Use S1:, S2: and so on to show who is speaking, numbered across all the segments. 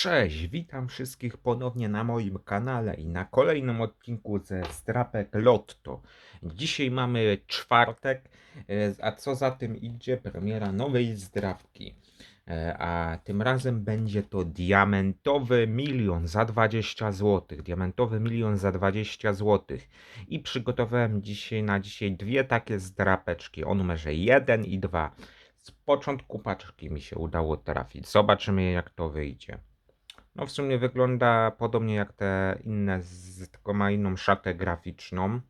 S1: Cześć, witam wszystkich ponownie na moim kanale i na kolejnym odcinku ze Strapek Lotto. Dzisiaj mamy czwartek, e, a co za tym idzie, premiera nowej zdrapki. E, A tym razem będzie to diamentowy milion za 20 zł. Diamentowy milion za 20 zł. I przygotowałem dzisiaj na dzisiaj dwie takie zdrapeczki o numerze 1 i 2. Z początku paczki mi się udało trafić. Zobaczymy jak to wyjdzie. No w sumie wygląda podobnie jak te inne, z, tylko ma inną szatę graficzną.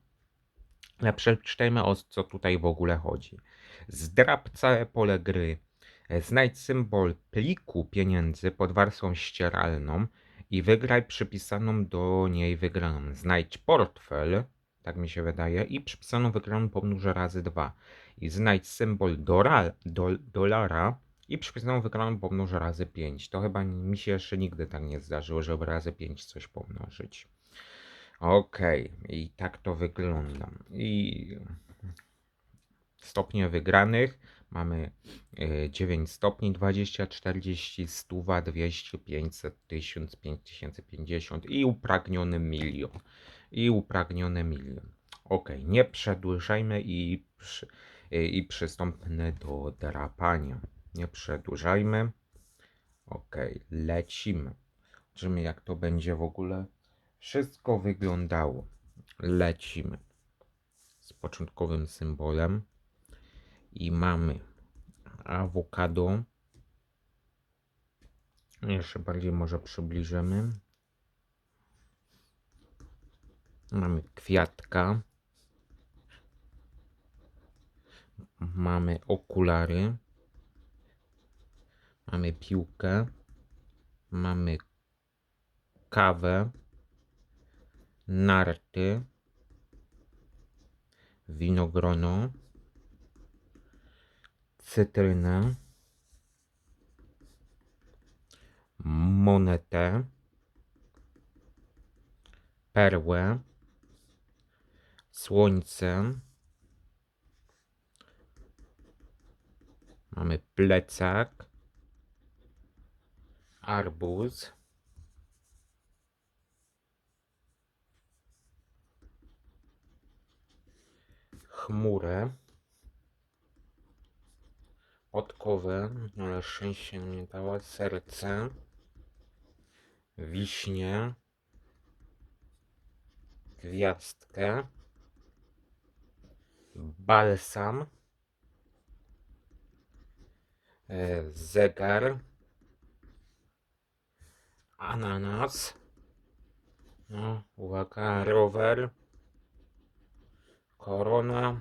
S1: Ale przeczytajmy o co tutaj w ogóle chodzi. Zdrab całe pole gry. Znajdź symbol pliku pieniędzy pod warstwą ścieralną i wygraj przypisaną do niej wygraną. Znajdź portfel, tak mi się wydaje, i przypisaną wygraną pomnóż razy dwa. I znajdź symbol dora, dol, dolara i przypisaną wygraną pomnóż razy 5. To chyba mi się jeszcze nigdy tak nie zdarzyło, żeby razy 5 coś pomnożyć. Okej, i tak to wygląda. I stopnie wygranych mamy y, 9 stopni, 20, 40, 100, 200, 500, 1000, 5050 i upragniony milion. I upragniony milion. Okej, nie przedłużajmy i, przy, y, i przystąpmy do drapania. Nie przedłużajmy. Okej, lecimy. Zobaczymy jak to będzie w ogóle wszystko wyglądało. Lecimy z początkowym symbolem i mamy awokado. Jeszcze bardziej może przybliżymy. Mamy kwiatka. Mamy okulary. Mamy piłkę. Mamy kawę. Narty. Winogrono. Cytrynę. Monetę. Perłę. Słońce. Mamy plecak. Arbuz. Chmurę. Podkowę, ale szczęście nie dała. Serce. Wiśnie. Gwiazdkę. Balsam. e, Zegar. Ananas. No, uwaga, rower. Korona.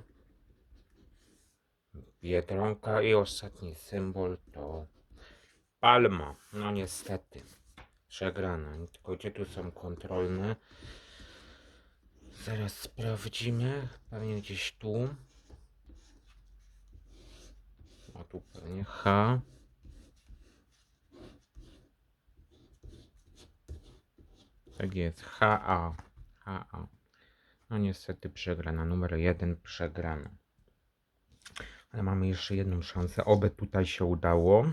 S1: Biedronka i ostatni symbol to palma. No niestety. Przegrana. Tylko gdzie tu są kontrolne? Zaraz sprawdzimy. Pewnie gdzieś tu. A tu pewnie H. Tak jest. HA. HA. No niestety przegrana. Numer jeden przegrana. Ale mamy jeszcze jedną szansę. Oby tutaj się udało.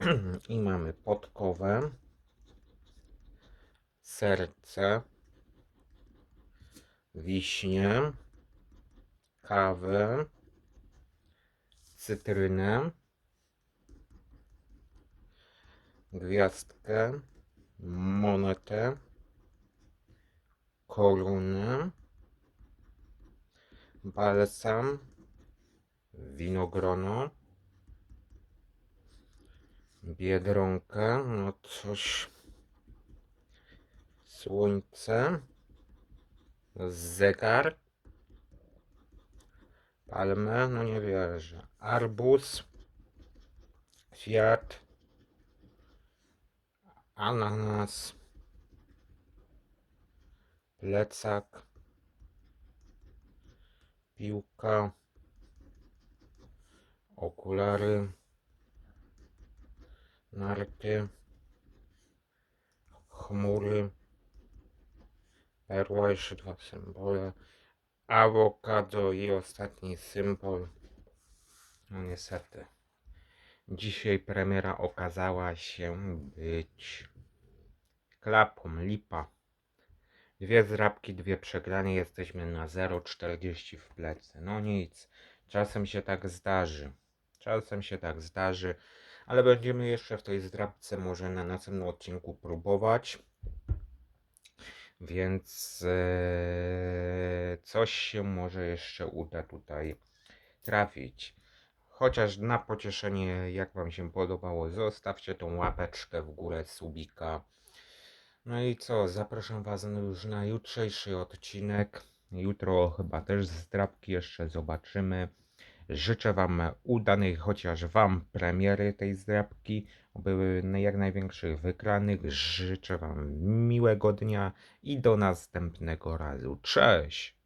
S1: I mamy podkowę. Serce. Wiśnie. Kawę. Cytrynę. Gwiazdkę. Monetę. Koronę balsam, winogrono, biedronkę, no coś, słońce, zegar, palmę, no nie wierzę, arbuz, kwiat, ananas, plecak, piłka, okulary, narty, chmury, perła, jeszcze dwa symbole, awokado i ostatni symbol. No niestety, Dzisiaj premiera okazała się być klapą, lipa. Dwie zrabki, dwie przegrane, jesteśmy na 0,40 w plecy. No nic, czasem się tak zdarzy. Czasem się tak zdarzy, ale będziemy jeszcze w tej zdrabce może na następnym odcinku próbować. Więc e, coś się może jeszcze uda tutaj trafić. Chociaż na pocieszenie, jak Wam się podobało, zostawcie tą łapeczkę w górę subika. No i co, zapraszam Was już na jutrzejszy odcinek. Jutro chyba też zdrabki jeszcze zobaczymy. Życzę Wam udanej, chociaż Wam premiery tej zdrabki, były jak największych wygranych. Życzę Wam miłego dnia i do następnego razu. Cześć!